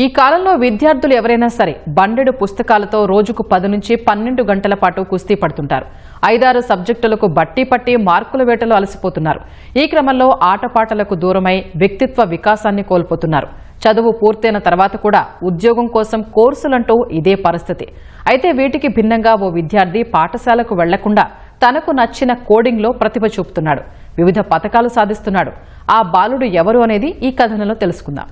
ఈ కాలంలో విద్యార్థులు ఎవరైనా సరే బండెడు పుస్తకాలతో రోజుకు పది నుంచి పన్నెండు గంటల పాటు కుస్తీ పడుతుంటారు. ఐదారు సబ్జెక్టులకు బట్టి పట్టి మార్కుల వేటలో అలసిపోతున్నారు. ఈ క్రమంలో ఆటపాటలకు దూరమై వ్యక్తిత్వ వికాసాన్ని కోల్పోతున్నారు. చదువు పూర్తయిన తర్వాత కూడా ఉద్యోగం కోసం కోర్సులంటూ ఇదే పరిస్థితి. అయితే వీటికి భిన్నంగా ఓ విద్యార్థి పాఠశాలకు వెళ్ళకుండా తనకు నచ్చిన కోడింగ్లో ప్రతిభ చూపుతున్నాడు. వివిధ పథకాలు సాధిస్తున్నాడు. ఆ బాలుడు ఎవరు అనేది ఈ కథనంలో తెలుసుకుందాం.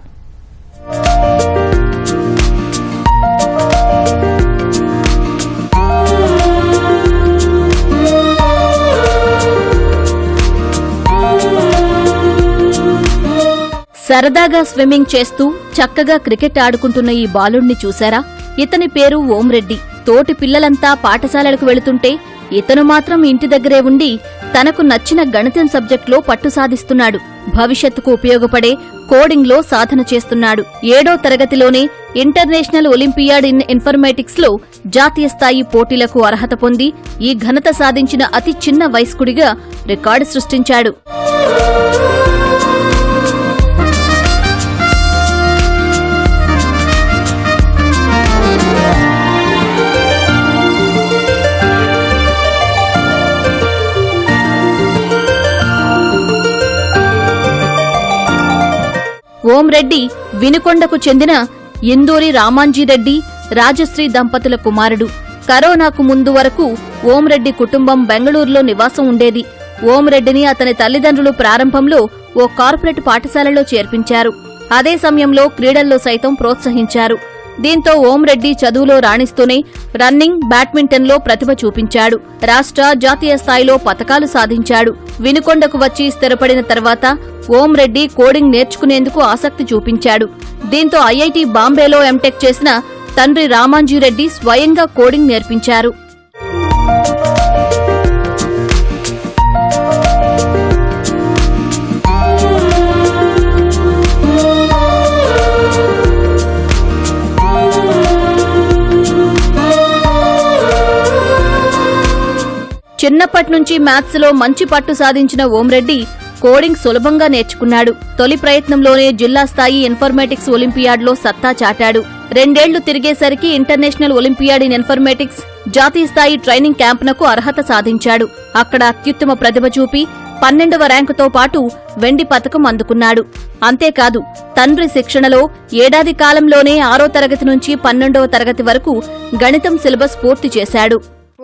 సరదాగా స్విమ్మింగ్ చేస్తూ చక్కగా క్రికెట్ ఆడుకుంటున్న ఈ బాలుణ్ణి చూశారా? ఇతని పేరు ఓంరెడ్డి. తోటి పిల్లలంతా పాఠశాలలకు వెళుతుంటే ఇతను మాత్రం ఇంటి దగ్గరే ఉండి తనకు నచ్చిన గణితం సబ్జెక్టులో పట్టు సాధిస్తున్నాడు. భవిష్యత్తుకు ఉపయోగపడే కోడింగ్లో సాధన చేస్తున్నాడు. ఏడో తరగతిలోనే ఇంటర్నేషనల్ ఒలింపియాడ్ ఇన్ ఇన్ఫర్మేటిక్స్లో జాతీయ స్థాయి పోటీలకు అర్హత పొంది ఈ ఘనత సాధించిన అతి చిన్న వయస్కుడిగా రికార్డు సృష్టించాడు. ఓంరెడ్డి వినుకొండకు చెందిన ఇందూరి రామాంజీరెడ్డి రాజశ్రీ దంపతుల కుమారుడు. కరోనాకు ముందు వరకు ఓంరెడ్డి కుటుంబం బెంగళూరులో నివాసం ఉండేది. ఓంరెడ్డిని అతని తల్లిదండ్రులు ప్రారంభంలో ఓ కార్పొరేట్ పాఠశాలలో చేర్పించారు. అదే సమయంలో క్రీడల్లో సైతం ప్రోత్సహించారు. దీంతో ఓంరెడ్డి చదువులో రాణిస్తూనే రన్నింగ్ బ్యాడ్మింటన్లో ప్రతిభ చూపించాడు. రాష్ట్ర జాతీయ స్థాయిలో పతకాలు సాధించాడు. వినుకొండకు వచ్చి స్థిరపడిన తర్వాత ఓంరెడ్డి కోడింగ్ నేర్చుకునేందుకు ఆసక్తి చూపించాడు. దీంతో ఐఐటి బాంబేలో ఎంటెక్ చేసిన తండ్రి రామాంజీరెడ్డి స్వయంగా కోడింగ్ నేర్పించారు. చిన్నప్పటి నుంచి మ్యాథ్స్లో మంచి పట్టు సాధించిన ఓంరెడ్డి కోడింగ్ సులభంగా నేర్చుకున్నాడు. తొలి ప్రయత్నంలోనే జిల్లా స్థాయి ఇన్ఫర్మేటిక్స్ ఒలింపియాడ్లో సత్తా చాటాడు. రెండేళ్ళు తిరిగేసరికి ఇంటర్నేషనల్ ఒలింపియాడ్ ఇన్ ఇన్ఫర్మేటిక్స్ జాతీయ స్థాయి ట్రైనింగ్ క్యాంపునకు అర్హత సాధించాడు. అక్కడ అత్యుత్తమ ప్రతిభ చూపి పన్నెండవ ర్యాంకుతో పాటు వెండి పథకం అందుకున్నాడు. అంతేకాదు తండ్రి శిక్షణలో ఏడాది కాలంలోనే ఆరో తరగతి నుంచి పన్నెండవ తరగతి వరకు గణితం సిలబస్ పూర్తి చేశాడు.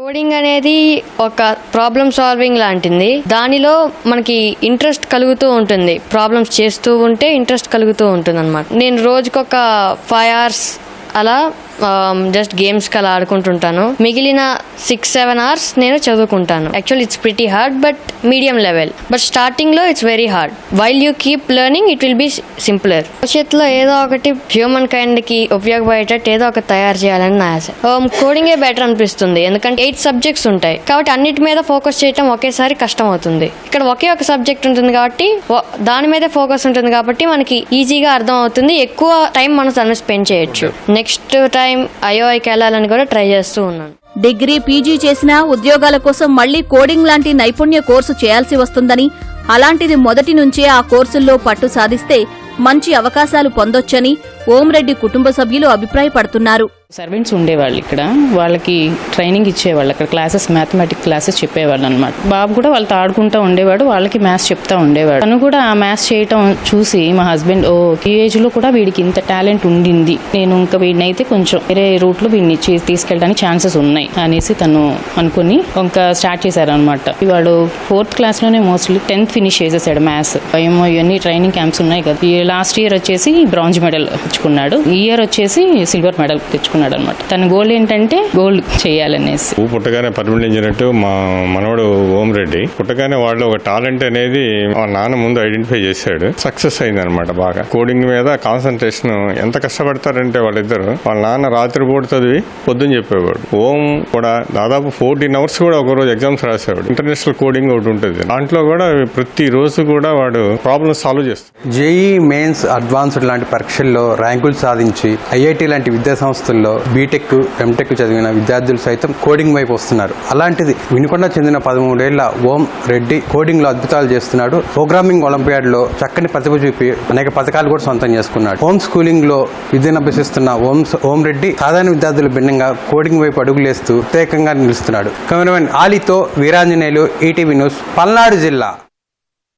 కోడింగ్ అనేది ఒక ప్రాబ్లమ్ సాల్వింగ్ లాంటిది. దానిలో మనకి ఇంట్రెస్ట్ కలుగుతూ ఉంటుంది. ప్రాబ్లమ్స్ చేస్తూ ఉంటే ఇంట్రెస్ట్ కలుగుతూ ఉంటుంది అనమాట నేను రోజుకొక ఫైవ్ అవర్స్ అలా జస్ట్ గేమ్స్కి అలా ఆడుకుంటుంటాను. మిగిలిన సిక్స్ సెవెన్ అవర్స్ నేను చదువుకుంటాను. Actual it's pretty hard but medium level but స్టార్టింగ్లో it's very hard while you keep learning it will be simpler భవిష్యత్తులో ఏదో ఒకటి హ్యూమన్ కైండ్కి ఉపయోగపడేటట్టు ఏదో ఒకటి తయారు చేయాలని నా ఆశ. కోడింగే బెటర్ అనిపిస్తుంది. ఎందుకంటే ఎయిట్ సబ్జెక్ట్స్ ఉంటాయి. కాబట్టి అన్నిటి మీద ఫోకస్ చేయటం ఒకేసారి కష్టం అవుతుంది ఇక్కడ ఒకే ఒక సబ్జెక్ట్ ఉంటుంది కాబట్టి దాని మీదే ఫోకస్ ఉంటుంది కాబట్టి మనకి ఈజీగా అర్థం అవుతుంది ఎక్కువ టైం మనం దాన్ని స్పెండ్ చేయొచ్చు. నెక్స్ట్ టైం ఐఓఐకి వెళ్ళాలని కూడా ట్రై చేస్తూ ఉన్నాను. డిగ్రీ పీజీ చేసినా ఉద్యోగాల కోసం మళ్ళీ కోడింగ్ లాంటి నైపుణ్య కోర్సు చేయాల్సి వస్తుందని అలాంటిది మొదటి నుంచే ఆ కోర్సుల్లో పట్టు సాధిస్తే మంచి అవకాశాలు పొందొచ్చని ఓంరెడ్డి కుటుంబ సభ్యులు అభిప్రాయపడుతున్నారు. సర్వెంట్స్ ఉండేవాళ్ళు ఇక్కడ. వాళ్ళకి ట్రైనింగ్ ఇచ్చేవాళ్ళు. అక్కడ క్లాసెస్ మ్యాథమెటిక్ క్లాసెస్ చెప్పేవాళ్ళు అనమాట బాబు కూడా వాళ్ళతో ఆడుకుంటూ ఉండేవాడు వాళ్ళకి మ్యాథ్స్ చెప్తా ఉండేవాడు. తను కూడా ఆ మ్యాథ్స్ చేయటం చూసి మా హస్బెండ్ ఓ ఈ ఏజ్లో కూడా వీడికి ఇంత టాలెంట్ ఉండింది. నేను ఇంకా వీడిని అయితే కొంచెం వేరే రూట్లో వీడిని తీసుకెళ్ళడానికి ఛాన్సెస్ ఉన్నాయి. అనేసి తను అనుకుని ఇంకా స్టార్ట్ చేశారనమాట వాడు ఫోర్త్ క్లాస్లోనే మోస్ట్లీ టెన్త్ ఫినిష్ చేసేసాడు మ్యాథ్స్ ఏమో ఇవన్నీ ట్రైనింగ్ క్యాంప్స్ ఉన్నాయి కదా. లాస్ట్ ఇయర్ వచ్చేసి బ్రాంజ్ మెడల్ తెచ్చుకున్నాడు. ఈ ఇయర్ వచ్చేసి సిల్వర్ మెడల్ తెచ్చుకున్నాడు. అనమాట తన గోల్ ఏంటంటే గోల్డ్ చేయాలనేసి. ఊ పుట్టగానే పర్మనెంట్ ఇంజనీర్ మా మనవడు ఓం రెడ్డి. పుట్టగానే వాళ్ళు ఒక టాలెంట్ అనేది వాళ్ళ నాన్న ముందు ఐడెంటిఫై చేశాడు. సక్సెస్ అయింది అనమాట బాగా. కోడింగ్ మీద కాన్సన్ట్రేషన్ ఎంత కష్టపడతారంటే వాళ్ళిద్దరు. వాళ్ళ నాన్న రాత్రి పూట చదివి పొద్దున్న చెప్పేవాడు. ఓం కూడా దాదాపు ఫోర్టీన్ అవర్స్ కూడా ఒక రోజు ఎగ్జామ్స్ రాసేవాడు. ఇంటర్నేషనల్ కోడింగ్ ఒకటి ఉంటుంది. దాంట్లో కూడా ప్రతి రోజు కూడా వాడు ప్రాబ్లమ్ సాల్వ్ చేస్తాడు. జేఈ మెయిన్స్ అడ్వాన్స్డ్ లాంటి పరీక్షల్లో ర్యాంకులు సాధించి ఐఐటి లాంటి విద్యా సంస్థల్లో రోజుల్లో బీటెక్ ఎంటెక్ చదివిన విద్యార్థులు సైతం కోడింగ్ వైపు వస్తున్నారు. అలాంటిది వినుకొండ చెందిన పదమూడేళ్ళ ఓం రెడ్డి కోడింగ్లో అద్భుతాలు చేస్తున్నాడు. ప్రోగ్రామింగ్ ఒలింపియాడ్లో చక్కని ప్రతిభ చూపి అనేక పథకాలు కూడా సొంతం చేసుకున్నాడు. హోమ్ స్కూలింగ్లో విద్యను అభ్యసిస్తున్న ఓం ఓం రెడ్డి సాధారణ విద్యార్థులు భిన్నంగా కోడింగ్ వైపు అడుగులేస్తూ ప్రత్యేకంగా నిలుస్తున్నాడు. కెమెరామెన్ ఆలీతో వీరాంజనేయులు ఈటీవీ న్యూస్ పల్నాడు జిల్లా.